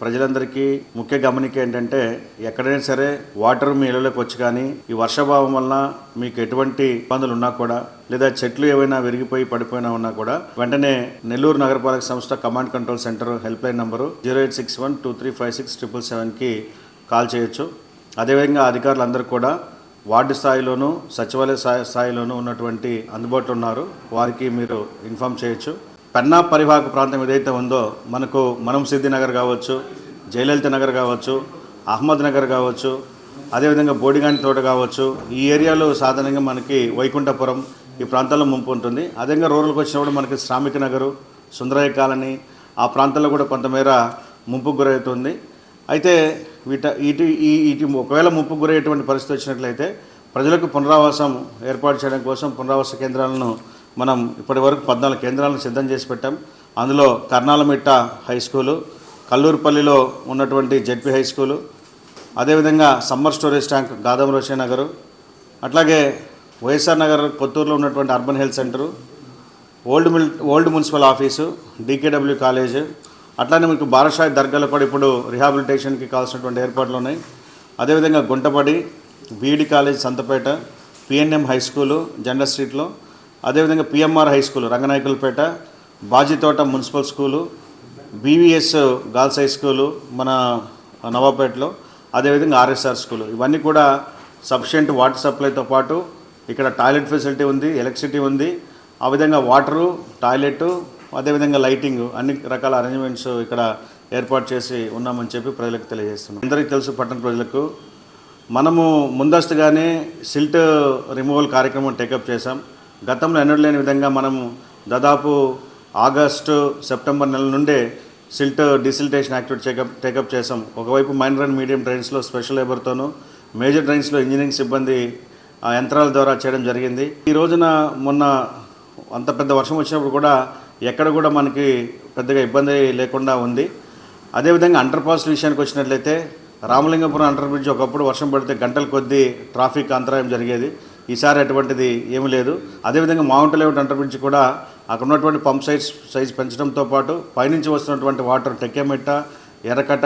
ప్రజలందరికీ ముఖ్య గమనిక ఏంటంటే ఎక్కడైనా సరే వాటర్ మీ ఇళ్ళలోకి వచ్చి కానీ ఈ వర్షాభావం వలన మీకు ఎటువంటి ఇబ్బందులు ఉన్నా కూడా లేదా చెట్లు ఏవైనా విరిగిపోయి పడిపోయినా ఉన్నా కూడా వెంటనే నెల్లూరు నగరపాలక సంస్థ command control centre helpline number zero eight six one two three five six triple సెవెన్కి కాల్ చేయొచ్చు. అదేవిధంగా అధికారులందరూ కూడా వార్డు స్థాయిలోనూ సచివాలయ స్థాయి స్థాయిలోనూ ఉన్నటువంటి అందుబాటులో ఉన్నారు. వారికి మీరు ఇన్ఫామ్ చేయొచ్చు. పెన్నా పరివాహక ప్రాంతం ఏదైతే ఉందో మనకు మనం సిద్ధి నగర్ కావచ్చు జయలలిత నగర్ కావచ్చు అహ్మద్ నగర్ కావచ్చు అదేవిధంగా బోడిగాని తోట కావచ్చు ఈ ఏరియాలో సాధారణంగా మనకి వైకుంఠపురం ఈ ప్రాంతాల్లో ముంపు ఉంటుంది. అదేవిధంగా రూరల్కి వచ్చినప్పుడు మనకి శ్రామిక నగరు సుందరయ్య కాలనీ ఆ ప్రాంతాల్లో కూడా కొంతమేర ముంపుకు గురవుతుంది. అయితే వీట ఇటు ఈ ఇటు ఒకవేళ ముంపు గురయ్యేటువంటి పరిస్థితి వచ్చినట్లయితే ప్రజలకు పునరావాసం ఏర్పాటు చేయడం కోసం పునరావాస కేంద్రాలను మనం ఇప్పటి వరకు పద్నాలుగు కేంద్రాలను సిద్ధం చేసి పెట్టాం. అందులో కర్నాలమిట్ట హై స్కూలు కల్లూరుపల్లిలో ఉన్నటువంటి జెడ్పీ హై స్కూలు అదేవిధంగా సమ్మర్ స్టోరేజ్ ట్యాంక్ గాదం రోషే నగరు అట్లాగే వైఎస్ఆర్ నగర్ కొత్తూరులో ఉన్నటువంటి urban health centre old mill old municipal office DKW college అట్లానే మీకు బారషాయి దర్గాలో కూడా ఇప్పుడు రిహాబిలిటేషన్కి కావాల్సినటువంటి ఏర్పాట్లు ఉన్నాయి. అదేవిధంగా గుంటపడి B Ed college Santhapeta PNM high school జెండా స్ట్రీట్లో అదేవిధంగా PMR high school Ranganayakulapeta Bajithota municipal school BVS girls high school మన నవాపేటలో అదేవిధంగా ఆర్ఎస్ఆర్ స్కూలు. ఇవన్నీ కూడా సఫిషియెంట్ వాటర్ సప్లైతో పాటు ఇక్కడ టాయిలెట్ ఫెసిలిటీ ఉంది ఎలక్ట్రిసిటీ ఉంది. ఆ విధంగా వాటరు టాయిలెట్ అదేవిధంగా లైటింగ్ అన్ని రకాల అరేంజ్మెంట్స్ ఇక్కడ ఏర్పాటు చేసి ఉన్నామని చెప్పి ప్రజలకు తెలియజేస్తున్నాం. అందరికీ తెలుసు పట్టణ ప్రజలకు. మనము ముందస్తుగానే సిల్ట్ రిమూవల్ కార్యక్రమం టేకప్ చేశాం. గతంలో ఎన్నడూ లేని విధంగా మనము దాదాపు ఆగస్టు సెప్టెంబర్ నెల నుండే silt desiltation activity take up take up చేసాం ఒకవైపు మైనర్ అండ్ మీడియం ట్రైన్స్లో స్పెషల్ లేబర్తోనూ మేజర్ ట్రైన్స్లో ఇంజనీరింగ్ సిబ్బంది యంత్రాల ద్వారా చేయడం జరిగింది. ఈ రోజున మొన్న అంత పెద్ద వర్షం వచ్చినప్పుడు కూడా ఎక్కడ కూడా మనకి పెద్దగా ఇబ్బంది లేకుండా ఉంది. అదేవిధంగా అండర్పాస్ విషయానికి వచ్చినట్లయితే రామలింగపురం అండర్ బ్రిడ్జ్ ఒకప్పుడు వర్షం పడితే గంటల కొద్దీ ట్రాఫిక్ అంతరాయం జరిగేది. ఈసారి అటువంటిది ఏమీ లేదు. అదేవిధంగా మౌంట్ లేఅవుట్ అంటర్ నుంచి కూడా అక్కడ ఉన్నటువంటి పంప్ సైజ్ సైజ్ పెంచడంతో పాటు పైనుంచి వస్తున్నటువంటి వాటర్ టెక్కెమెట్ట ఎర్రకట్ట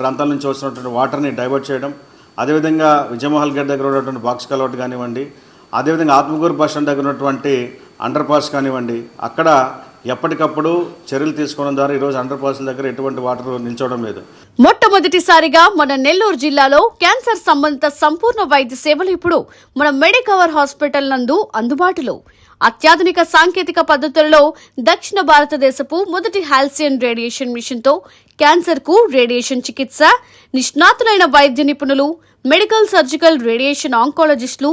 ప్రాంతాల నుంచి వస్తున్నటువంటి వాటర్ని డైవర్ట్ చేయడం. అదేవిధంగా విజయమహల్ గేట్ దగ్గర ఉన్నటువంటి బాక్స్ కలవట్ కానివ్వండి అదేవిధంగా ఆత్మకూరు బస్ స్టాండ్ దగ్గర ఉన్నటువంటి అండర్ పాస్ కానివ్వండి అక్కడ ఎప్పటికప్పుడు చర్యలు తీసుకోవడం ద్వారా ఈరోజు అండర్ పాస్ దగ్గర ఎటువంటి వాటర్ నిల్చోవడం లేదు. మొట్టమొదటిసారిగా మన నెల్లూరు జిల్లాలో క్యాన్సర్ సంబంధిత సంపూర్ణ వైద్య సేవలు ఇప్పుడు మన మెడికవర్ హాస్పిటల్ నందు అందుబాటులో. అత్యాధునిక సాంకేతిక పద్ధతులలో దక్షిణ భారతదేశపు మొదటి హాల్సియన్ రేడియేషన్ మిషన్తో క్యాన్సర్కు రేడియేషన్ చికిత్స నిష్ణాతులైన వైద్య నిపుణులు మెడికల్ సర్జికల్ రేడియేషన్ ఆంకాలజిస్టులు